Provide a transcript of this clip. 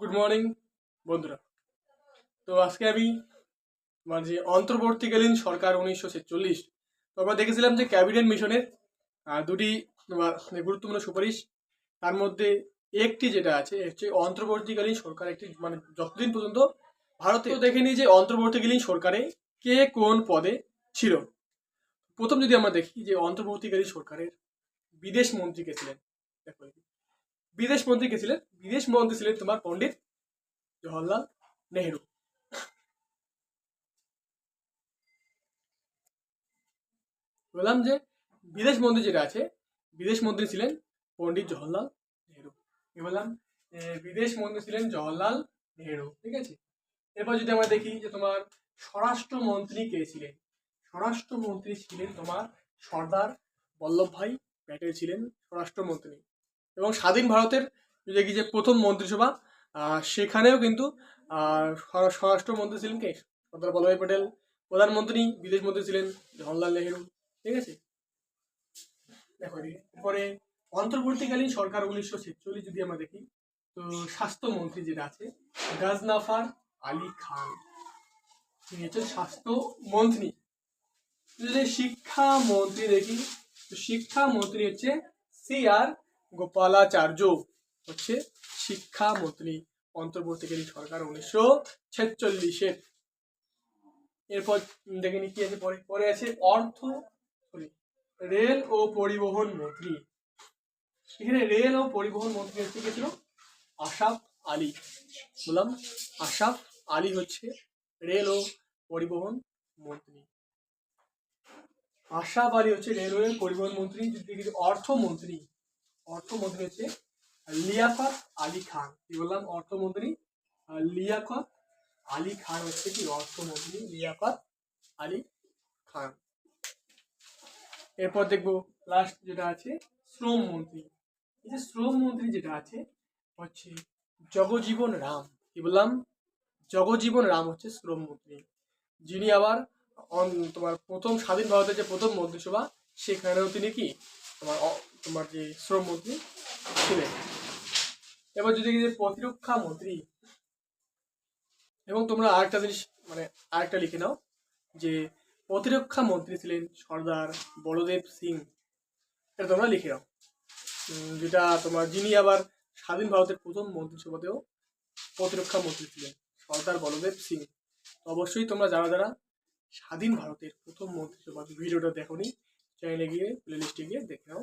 Good morning বন্ধুরা। তো আজকে আমি আমার যে অন্তর্বর্তীকালীন সরকার উনিশশো ছেচল্লিশ, তো আমরা দেখেছিলাম যে ক্যাবিনেট মিশনের দুটি মানে গুরুত্বপূর্ণ সুপারিশ, তার মধ্যে একটি যেটা আছে হচ্ছে অন্তর্বর্তীকালীন সরকার একটি মানে যতদিন পর্যন্ত ভারতে দেখে নিই যে অন্তর্বর্তীকালীন সরকারে কে কোন পদে ছিল। প্রথম যদি আমরা দেখি যে অন্তর্বর্তীকালীন সরকারের বিদেশ মন্ত্রী কে ছিলেন বিদেশ মন্ত্রী কে ছিলেন? বিদেশ মন্ত্রী ছিলেন তোমার পণ্ডিত জওহরলাল নেহেরু। বললাম যে বিদেশ মন্ত্রী যেটা আছে বিদেশ মন্ত্রী ছিলেন পণ্ডিত জওহরলাল নেহেরু। কি বললাম বিদেশ মন্ত্রী ছিলেন জওহরলাল নেহেরু, ঠিক আছে? এরপর যদি আমরা দেখি যে তোমার স্বরাষ্ট্রমন্ত্রী কে ছিলেন? স্বরাষ্ট্রমন্ত্রী ছিলেন তোমার সর্দার বল্লভভাই প্যাটেল ছিলেন স্বরাষ্ট্রমন্ত্রী। এবং স্বাধীন ভারতের দেখি যে প্রথম মন্ত্রিসভা সেখানেও কিন্তু স্বরাষ্ট্রমন্ত্রী ছিলেন কে? সর্দার বল্লভভাই প্যাটেল, প্রধানমন্ত্রী বিদেশ মন্ত্রী ছিলেন জওহরলাল নেহেরু, ঠিক আছে? দেখো অন্তর্বর্তীকালীন সরকার উনিশশো ছেচল্লিশ যদি আমরা দেখি, তো স্বাস্থ্যমন্ত্রী যেটা আছে, গাজনাফার আলী খান। তিনি হচ্ছেন স্বাস্থ্যমন্ত্রী। যদি শিক্ষা মন্ত্রী দেখি, তো শিক্ষা মন্ত্রী হচ্ছে সি আর গোপালাচার্য হচ্ছে শিক্ষা মন্ত্রী অন্তর্বর্তীকালীন সরকার উনিশশো ছেচল্লিশের। এরপর দেখে নি কি আছে, পরে পরে আছে অর্থ রেল ও পরিবহন মন্ত্রী। এখানে রেল ও পরিবহন মন্ত্রী হচ্ছে কে ছিল? আশাফ আলী। বললাম, আশাফ আলী হচ্ছে রেল ও পরিবহন মন্ত্রী। আশাফ আলী হচ্ছে রেলওয়ে পরিবহন মন্ত্রী যদি অর্থমন্ত্রী। অর্থমন্ত্রী হচ্ছে লিয়াকত আলী খান। কি বললাম? অর্থমন্ত্রী লিয়াকত আলী খান হচ্ছে কি? অর্থমন্ত্রী লিয়াকত আলী খান। এরপর দেখব লাস্ট যেটা আছে, শ্রম মন্ত্রী। এই যে শ্রম মন্ত্রী যেটা আছে, হচ্ছে জগজীবন রাম। কি বললাম? জগজীবন রাম হচ্ছে শ্রম মন্ত্রী। যিনি আবার তোমার প্রথম স্বাধীন ভারতের যে প্রথম মন্ত্রিসভা, সেখানেও তিনি কি? তোমার তোমার যে শ্রম মন্ত্রী ছিলেন। এবার যদি দেখি যে প্রতিরক্ষা মন্ত্রী, এবং তোমরা আরেকটা জিনিস মানে আরেকটা লিখে নাও, যে প্রতিরক্ষা মন্ত্রী ছিলেন সর্দার বলদেব সিং। এটা তোমরা লিখে নাও। যেটা তোমার যিনি আবার স্বাধীন ভারতের প্রথম মন্ত্রিসভাতেও প্রতিরক্ষা মন্ত্রী ছিলেন, সর্দার বলদেব সিং। অবশ্যই তোমরা যারা যারা স্বাধীন ভারতের প্রথম মন্ত্রিসভা ভিডিওটা দেখোনি চ্যানেলে গিয়ে প্লে লিস্টে গিয়ে দেখে নাও